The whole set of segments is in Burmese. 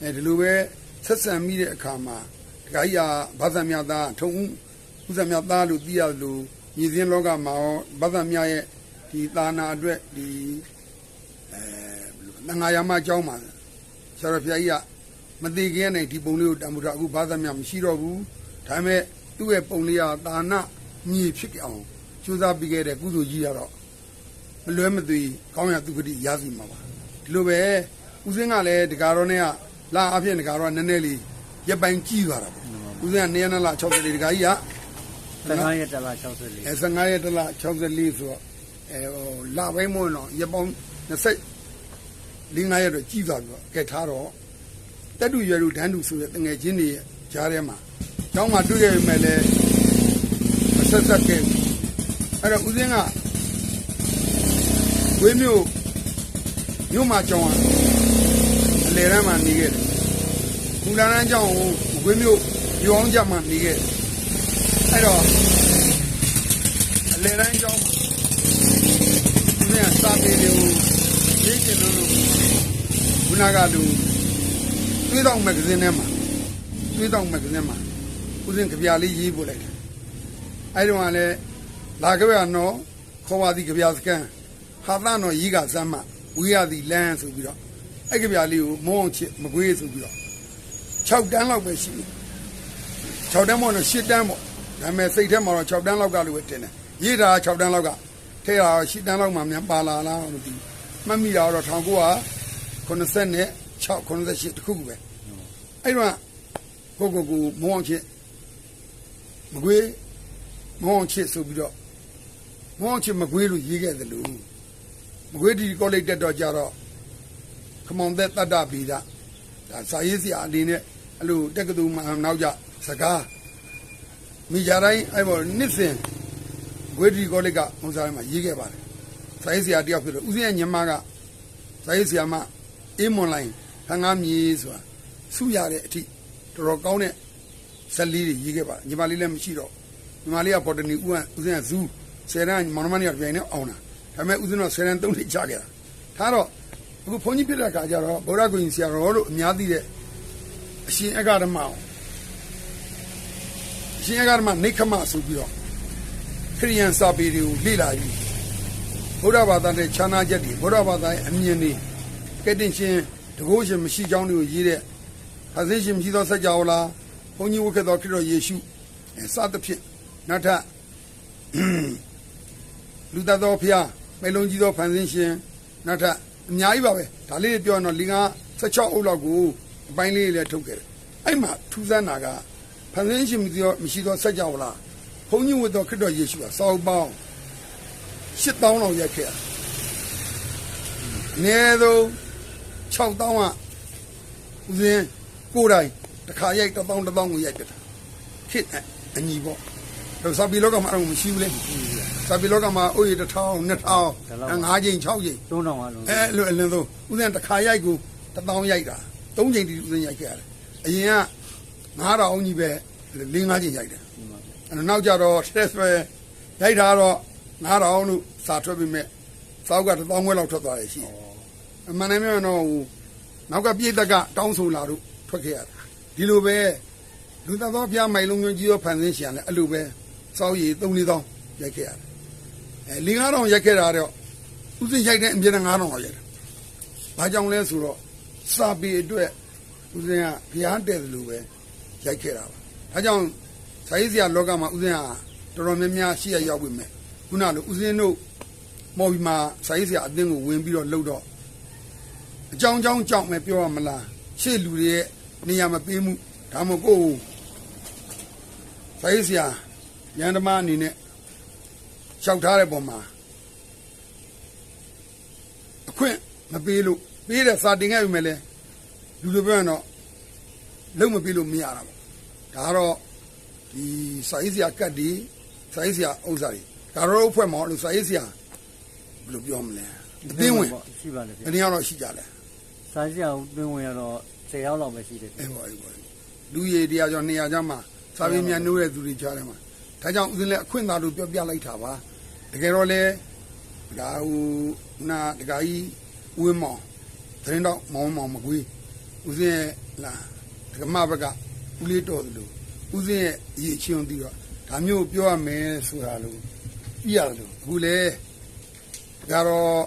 အဲဒီလိုပဲဆက်ဆံမိတဲ့အခါမှာဒကာကြီးကဘာသာမြတ်သားထုံဦးဥဇာမြတ်သားလို့သိရလို့ညီစင်းလောကမှာရောဘာသာမြတ်ရဲ့ဒီသာနာအတွက်ဒီအဲဘယ်လိုလဲငါယာမအကြောင်းမှာဆရာတော်ဘုရားကြီးကမသေးခင်နဲ့ဒီပုံလေးကိုတံမူတာအခုဘာသာမြတ်မရှိတော့ဘူးဒါပေမဲ့သူ့ရဲ့ပုံလေးကသာနာညီဖြစ်ကြအောင်ကြိုးစားပြီးခဲ့တဲ့ကုသိုလ်ကြီးရတော့မလွဲမသွေကောင်းရသူဂတိရစီမှာပါဒီလိုပဲ ဦးစင်းကလည်းဒကာတော်နဲ့ကလာအဖြစ်ဒကာတော်ကနည်းနည်းလေးရက်ပိုင်းကြည့်သွားတာပေါ့ဦးစင်းကနေရနလာ60လေးဒကာကြီးက15ရက်တလား64အဲ15ရက်တလ64ဆိုတော့အဲဟိုလာပိုင်းမို့တော့ရက်ပေါင်း20 5ရက်တော့ကြည်သွားပြီးတော့ကဲထားတော့တက်တူရွယ်လူဒန်းတူဆိုတဲ့တငယ်ချင်းတွေရဲ့ကြားထဲမှာကျောင်းမှာတွေ့ခဲ့ပေမဲ့လည်းမဆက်ဆက်ခဲ့ဘူးအဲ့တော့ဦးစင်းကဝေးမျိုးမြို့မှာကျောင်းအ လေရန်မှာနေခဲ့တယ်မူလာရန်ကျောင်းကိုဝေးမျိုးရောင်းကြမှာနေခဲ့တယ်အဲ့တော့အလေရန်ကြောင်းမှာသူကစာပေတွေကိုရေးကျင်လို့လို့ခုနကလူတွေးတော့မဂ္ဂဇင်းထဲမှာတွေးတော့မဂ္ဂဇင်းမှာဦးစင်ကြပြလေးရေးပို့လိုက်တယ်အဲ့တော့ကလည်းလာကြရနော်ခေါ်ပါသည်ကြပြစကန်ဟာသနော်ရေးကစမ်းမဝေးရသည်လမ်းဆိုပြီးတော့ အဲ့ကြပြလေးကိုမောအောင်ချစ်မကွေးဆိုပြီးတော့6တန်းလောက်ပဲရှိတယ်6တန်းမို့လို့10တန်းပေါ့ဒါပေမဲ့စိတ်ထဲမှာတော့6တန်းလောက်ကလို့ပဲတင်တယ်ရေးတာ6တန်းလောက်ကထဲတာ10တန်းလောက်မှမြန်ပါလာလားမသိဘူးမှတ်မိတာတော့1990နဲ့6 98တခုခုပဲအဲ့တော့ကိုကိုကိုမောအောင်ချစ်မကွေးမောအောင်ချစ်ဆိုပြီးတော့မောအောင်ချစ်မကွေးလို့ရေးခဲ့တယ်လို့မကွေးဒီကောလိပ်တက်တော့ကြတော့ ခမောင်သက်တတ္တဗီဒဒါစာရေးစရာအနေနဲ့အဲ့လိုတက္ကသိုလ်မှာနောက်ကြစကားမိကြတိုင်းအဲ့ပေါ်နှစ်စဉ်ဂွေဒီကောလိပ်ကမုံစားမှာရေးခဲ့ပါတယ်စာရေးစရာတယောက်ဖြစ်လို့ဦးစင်းရဲ့ညီမကစာရေးစရာမအေးမွန်လိုင်းခန်းကားမြေဆိုတာစုရတဲ့အထိတော်တော်ကောင်းတဲ့ဇက်လေးတွေရေးခဲ့ပါတယ်ညီမလေးလည်းမရှိတော့ညီမလေးကပေါ်တနီဦးကဦးစင်းကဇူးဆယ်တန်းမောင်နှမတွေပြိုင်နေအောင်တာဒါပေမဲ့ဦးစင်းတော့ဆယ်တန်းသုံးထိချခဲ့တာဒါတော့ အခုဘုန်းကြီးပြတဲ့အခါကျတော့ဗုဒ္ဓဂုဏ်ဆရာတော်လို့အများသိတဲ့အရှင်အဂဓမ္မအောင်အရှင်အဂဓမ္မနေခမဆိုပြီးတော့ခရိယန်စာပေတွေကိုလေ့လာယူဗုဒ္ဓဘာသာနဲ့ခြားနာချက်တွေဗုဒ္ဓဘာသာရဲ့အမြင်တွေကဲ့တင်ရှင်တကုရှင်မရှိကြောင်းတွေကိုရေးတဲ့ဖသင်းရှင်မရှိသောစัจ java လားဘုန်းကြီးဝတ်ခဲ့သောခရစ်တော်ယေရှုအဲစသဖြင့်နောက်ထပ်လူသားတော်ဖျားမေလုံးကြီးသောဖန်ဆင်းရှင်နောက်ထပ် အများကြီးပါပဲဒါလေးတွေပြောရင်တော့လင်္ကာ16အုပ်လောက်ကိုအပိုင်းလေးတွေလည်းထုတ်ခဲ့တယ်အဲ့မှာထူးဆန်းတာကဖန်ဆင်းရှင်မရှိသောမရှိသောစัจ java လားဘုန်းကြီးဝတ်သောခရစ်တော်ယေရှုကစောက်ပေါင်း8000လောက်ရက်ခဲ့တာအနည်းဆုံး6000ကဦးစင်းကိုယ်တိုင်တစ်ခါရိုက်1000 1000ကိုရိုက်ပြတာခစ်အညီပေါ့ဒါ စာပီလောကမှာအဲ့လိုမရှိဘူးလေစာပီလောကမှာအိုးရ1000 2000 5ချိန်6ချိန်3000အလုံးအဲလိုအလင်းဆုံးဦးစင်းတစ်ခါရိုက်ကို1000ရိုက်တာ3ချိန်တီဦးစင်းရိုက်ခဲ့ရတယ်အရင်က9000ကြီးပဲ4 5ချိန်ရိုက်တယ်အဲ့တော့နောက်ကြတော့ stress ပဲရိုက်တာတော့9000လို့စာထွက်ပြီးမဲ့စောက်က1000ခွဲလောက်ထွက်သွားတယ်ရှိတယ်အမှန်တမ်းပြောရင်တော့ဟိုနောက်ကပြည်သက်ကတောင်းဆိုလာလို့ထွက်ခဲ့ရတာဒီလိုပဲလူသားသောဖျားမိုင်လုံးကြီးရောဖန်ဆင်းရှင်လဲအဲ့လိုပဲ စောက်ရည်3 4တောင်းရိုက်ခဲ့ရတယ်အဲ၄9000ရိုက်ခဲ့တာတော့ဥစဉ်ရိုက်တဲ့အမြဲတမ်း9000လောက်ရိုက်တယ်ဘာကြောင့်လဲဆိုတော့စာပေအတွက်ဥစဉ်ကဘုရားတဲ့တယ်လို့ပဲရိုက်ခဲ့တာပါဒါကြောင့်စာရေးဆရာလောကမှာဥစဉ်ကတော်တော်များများရှိရရောက်ပြီမဲ့ခုနလိုဥစဉ်တို့မော်ဘီမှာစာရေးဆရာအသင်းကိုဝင်ပြီးတော့လှုပ်တော့အကြောင်းကြောင်းကြောင့်ပဲပြောရမလားရှေ့လူတွေရဲ့နေရာမပေးမှုဒါမှမဟုတ်ကိုယ်စာရေးဆရာ ရန်ဓမ္မအနေနဲ့လျှောက်ထားတဲ့ပုံမှာအခွင့်မပေးလို့ပေးတဲ့စာတင်ခဲ့ပြီမဲ့လဲလူတွေပြောရင်တော့လုံးမပေးလို့မရတာပေါ့ဒါကတော့ဒီစာရေးဆရာကတ်ဒီစာရေးဆရာဥစ္စာတွေဒါတော့အဖွဲ့မှာလို့စာရေးဆရာဘယ်လိုပြောမလဲအသိဝင်ရှိပါလေဘယ်နည်းတော့ရှိကြလဲစာကြအောင်တွင်းဝင်ရတော့10ရောက်လောက်ပဲရှိတယ်အဲ့ပေါ့အဲ့ပေါ့လူရည်တရားကျော်200ကျော်မှာစာပေမြန်နိုးတဲ့သူတွေကြားထဲမှာ ဒါကြောင့်ဦးဇင်းလည်းအခွင့်သာလို့ပြောပြလိုက်တာပါတကယ်တော့လေဒါဟိုနာတကကြီးဦးဝင်းမောင်သတင်းတော့မောင်မောင်မကွေးဦးစင်းရဲ့လာဒကမဘက်ကဦးလေးတော်သလိုဦးစင်းရဲ့အရေးချင်းပြီးတော့ဒါမျိုးပြောရမယ်ဆိုတာလို့ပြရတယ်လို့အခုလေဒါတော့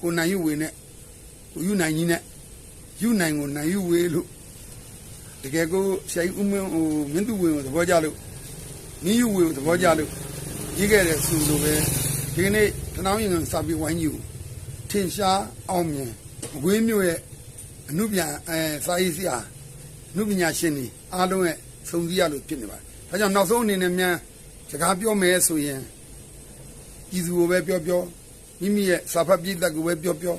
ကိုနိုင်ယူဝေနဲ့ကိုယူနိုင်ကြီးနဲ့ယူနိုင်ကိုနိုင်ယူဝေလို့တကယ်ကိုဆရာကြီးဦးမင်းဟိုမင်းသူဝေကိုသဘောကျလို့ မင်းယူဝေကိုသဘောကျလို့ရေးခဲ့တဲ့သူလိုပဲဒီကနေ့တနောင်းရင်စာပေဝိုင်းကြီးကိုထင်ရှားအောင်မြင်အဝေးမျိုးရဲ့အမှုပြန်အဲစာရေးဆရာအမှုပညာရှင်တွေအားလုံးရဲ့စုံစည်းရလို့ဖြစ်နေပါတယ်ဒါကြောင့်နောက်ဆုံးအနေနဲ့မြန်စကားပြောမယ်ဆိုရင်ပြည်သူကိုပဲပြောပြောမိမိရဲ့စာဖတ်ပြည်သက်ကိုပဲပြောပြော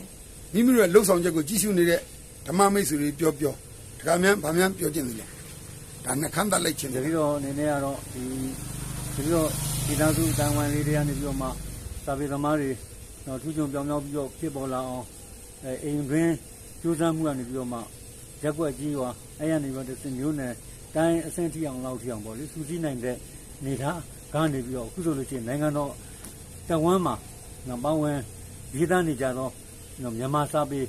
မိမိတို့ရဲ့လှုပ်ဆောင်ချက်ကိုကြည့်ရှုနေတဲ့ဓမ္မမိတ်ဆွေတွေပြောပြောဒါကမြန်ဗာမြန်ပြောခြင်းတယ် ဒါနှခမ်းတက်လိုက်ခြင်းတတယ်ပည့်တော်အနေနဲ့ကတော့ဒီတပည့်တော်ဒီသားစုတန်ဝန်လေးတွေကနေပြီးတော့မှစာပေသမားတွေတော့ထူးချွန်ပြောင်းပြောင်းပြီးတော့ဖြစ်ပေါ်လာအောင်အဲအိမ်တွင်းကြိုးစားမှုကနေပြီးတော့မှရက်ွက်ကြီးရွာအဲ့ရနေပြီးတော့တစ်စမျိုးနဲ့တိုင်းအဆင့်ထိအောင်လောက်ထိအောင်ပေါ့လေစူးစီးနိုင်တဲ့နေသားကနေပြီးတော့အခုဆိုလို့ရှိရင်နိုင်ငံတော်တဝမ်းမှာနော်ပန်းဝင်ရေးသားနေကြတော့နော်မြန်မာစာပေ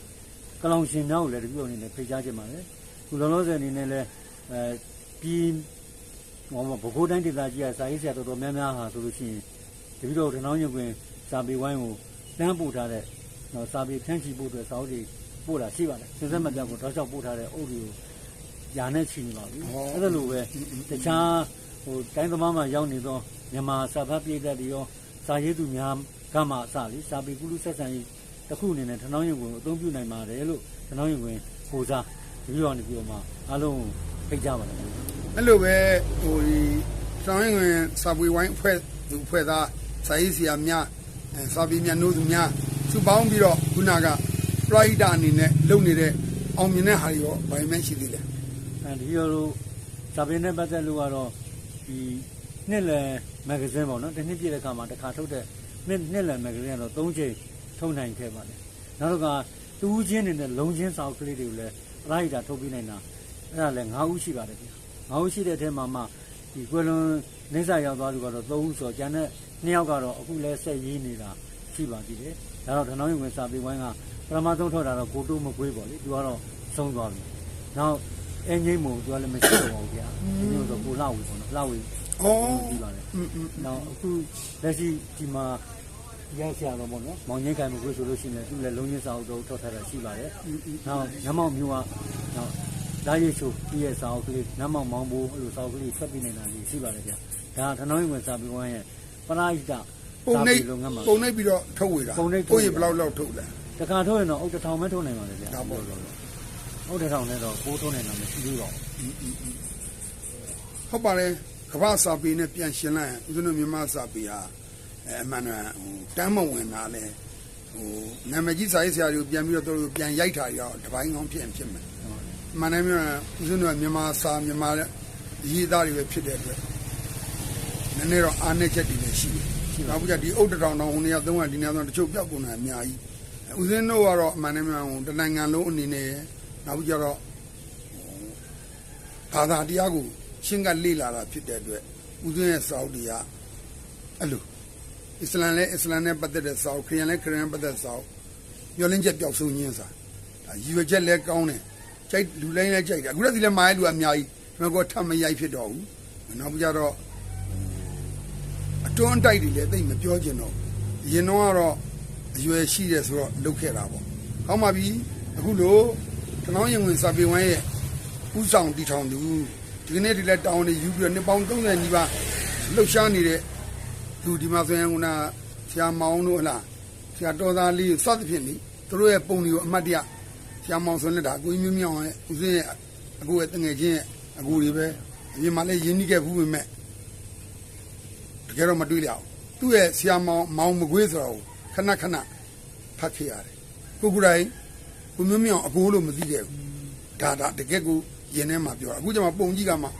ကလောင်ရှင်များကိုလည်းတပည့်တော်အနေနဲ့ဖိတ်ကြားခြင်းပါတယ်ခုလောလောဆယ်အနေနဲ့လည်းအဲ ပြည်ဟောမှာဘကိုးတိုင်းဒေသကြီးကစာရေးဆရာတော်တော်များများဟာဆိုလို့ရှိရင်တပည့်တော်ထနောင်းညွန့်ကွင်စာပေဝိုင်းကိုတန်းပို့ထားတဲ့နော်စာပေဖြန့်ချီပို့အတွက်စာအုပ်တွေပို့တာရှိပါတယ်စင်စက်မပြတ်ကိုတောက်လျှောက်ပို့ထားတဲ့အုပ်တွေကိုညာနဲ့ချီနေပါပြီအဲ့ဒါလိုပဲတခြားဟိုတိုင်းသမားမှာရောက်နေသောမြန်မာစာဖတ်ပြည်သက်တွေရောစာရေးသူများကမှအစလीစာပေကုလူဆက်ဆံရေးတစ်ခုအနေနဲ့ထနောင်းညွန့်ကွင်ကိုအသုံးပြုနိုင်ပါတယ်လို့ထနောင်းညွန့်ကွင်ဟိုစားတပည့်တော်နေပြီးတော့မှအားလုံးကိုဖိတ်ကြပါတယ် အဲ့လိုပဲဟိုဒီဆောင်ရင်ဝင်စာပွေဝိုင်းအဖွဲ့သူအဖွဲ့သားစာရေးဆရာများအဲစာပေများနိုးသူများစုပေါင်းပြီးတော့ခုနကပရိုက်တာအနေနဲ့လုပ်နေတဲ့အောင်မြင်တဲ့ဟာတွေရောဗိုင်မန်ရှိသေးတယ်အဲဒီလိုလိုစာပေနဲ့ပတ်သက်လို့ကတော့ဒီနှစ်လယ်မဂ္ဂဇင်းပေါ့နော်တစ်နှစ်ပြည့်တဲ့အခါမှာတစ်ခါထုတ်တဲ့နှစ်နှစ်လယ်မဂ္ဂဇင်းကတော့၃ချိန်ထုတ်နိုင်ခဲ့ပါတယ်နောက်တော့ကတူးချင်းနေနဲ့လုံချင်းစာအုပ်ကလေးတွေကိုလည်းပရိုက်တာထုတ်ပြနိုင်တာအဲ့ဒါလည်း၅ဦးရှိပါတယ်ဗျ ငါးဦးရှိတဲ့အထက်မှာမှဒီကွယ်လွန်နေစာရောက်သွားသူကတော့၃ဦးဆိုတော့ကျန်တဲ့နှစ်ယောက်ကတော့အခုလဲဆက်ရေးနေတာရှိပါသေးတယ်။ဒါတော့ဓနောင်းရင်ဝင်စာပေဝိုင်းကပထမဆုံးထွက်တာတော့ကိုတုမကွေးပေါ့လေ။သူကတော့ဆုံးသွားပြီ။နောက်အင်းကြီးမို့သူကလည်းမရှိတော့ပါဘူးဗျာ။ဒီလိုဆိုကိုလောက်ဝေပေါ့နော်။လောက်ဝေအော်ဒီပါလေ။နောက်အခုလက်ရှိဒီမှာရက်ဆရာတော့ပေါ့နော်။မောင်ငင်းကံမကွေးဆိုလို့ရှိရင်သူလည်းလုံရင်းစာအုပ်တော့ထွက်ထားတာရှိပါတယ်။နောက်ညမောင်မျိုးကနောက် လာရီချိုပြည့်ရဲ့စာအုပ်ကလေးညမောင်မောင်ဘိုးအဲ့လိုစာအုပ်ကလေးဆက်ပြီးနေတာလေးရှိပါတယ်ဗျာ။ဒါထနောင်းဝင်စာပေဝမ်းရဲ့ပရာဟိတပုံနှိပ်လုပ်ငန်းမှာပုံနှိပ်ပြီးတော့ထုတ်ဝေတာပုံနှိပ်ထုတ်ကိုဝေယ့်ရေဘယ်လောက်လောက်ထုတ်လဲတခါထုတ်ရင်တော့အုတ်တစ်ထောင်ပဲထုတ်နိုင်ပါတယ်ဗျာဒါပေါ့လို့။အုတ်တစ်ထောင်နဲ့တော့ကိုးထုတ်နိုင်တာမရှိသေးပါဘူးဟုတ်ပါတယ်ကမ္ဘာစာပေနဲ့ပြန်ရှင်းလိုက်ရင်ဦးဇင်းတို့မြန်မာစာပေဟာအဲအမှန်တော့ဟိုတမ်းမဝင်တာလဲဟိုနာမည်ကြီးစာရေးဆရာတွေကိုပြန်ပြီးတော့သူတို့ပြန်ရိုက်တာရောတပိုင်းကောင်းဖြစ်ရင်ဖြစ်မယ်။ မှန်တယ်မြေဦးဇင်းတို့ကမြန်မာစာမြန်မာရေးသားတွေပဲဖြစ်တဲ့အတွက်နည်းနည်းတော့အားနည်းချက်တွေလည်းရှိတယ်။နောက်ပြီးကြဒီအုတ်တထောင်တောင်ဟိုနေရာသုံးကဒီနေရာသုံးတချို့ပြောက်ကုန်တာအများကြီး။ဦးဇင်းတို့ကတော့အမှန်တည်းများဟိုတနိုင်ငံလုံးအနေနဲ့နောက်ပြီးကြတော့ဘာသာတရားကိုရှင်းကလေ့လာတာဖြစ်တဲ့အတွက်ဦးဇင်းရဲ့စာအုပ်တွေကအဲ့လိုအစ္စလမ်လည်းအစ္စလမ်နဲ့ပတ်သက်တဲ့စာအုပ်ခရစ်ယာန်လည်းခရစ်ယာန်ပတ်သက်တဲ့စာအုပ်မျောလင်းချက်ပျောက်ဆုံးခြင်းစာဒါရည်ရွယ်ချက်လည်းကောင်းတယ် ကြိုက်လူတိုင်းလည်းကြိုက်တယ်အခုတည်းကလည်းမာရဲလူအများကြီးမကောထပ်မရိုက်ဖြစ်တော့ဘူးနောက်ပြီးကြတော့အတွန်းတိုက်တွေလည်းသိမပြောကျင်တော့အရင်တော့ကတော့အရွယ်ရှိတယ်ဆိုတော့လုတ်ခဲ့တာပေါ့ဟောင်းပါပြီအခုလို့တနောင်းရင်ဝင်စာပေဝိုင်းရဲ့ဥဆောင်တီထောင်သူဒီကနေ့ဒီလက်တောင်းနေယူပြီးတော့နှစ်ပေါင်း30နီးပါးလှုပ်ရှားနေတဲ့လူဒီမှာဆိုရင်ကဆရာမောင်တို့ဟလားဆရာတော်သားလေးစသဖြင့်လေသူတို့ရဲ့ပုံတွေကိုအမှတ်တရ ဆရာမောင်ဆိုလည်းဒါအကိုကြီးမျိုးမြောင်ရဲ့ဦးစင်းရဲ့အကိုရဲ့တငယ်ချင်းရဲ့အကိုတွေပဲအရင်မှလည်းရင်းနှီးခဲ့ဘူးပေမဲ့တကယ်တော့မတွေးရအောင်သူ့ရဲ့ဆရာမောင်မောင်မကွေးဆိုတော့ခဏခဏဖတ်ခဲ့ရတယ်ကိုကိုယ်တိုင်ကိုမျိုးမြောင်အကိုလို့မသိခဲ့ဘူးဒါဒါတကယ်ကိုရင်ထဲမှာပြောတာအခုကျမှပုံကြီးကမှဩ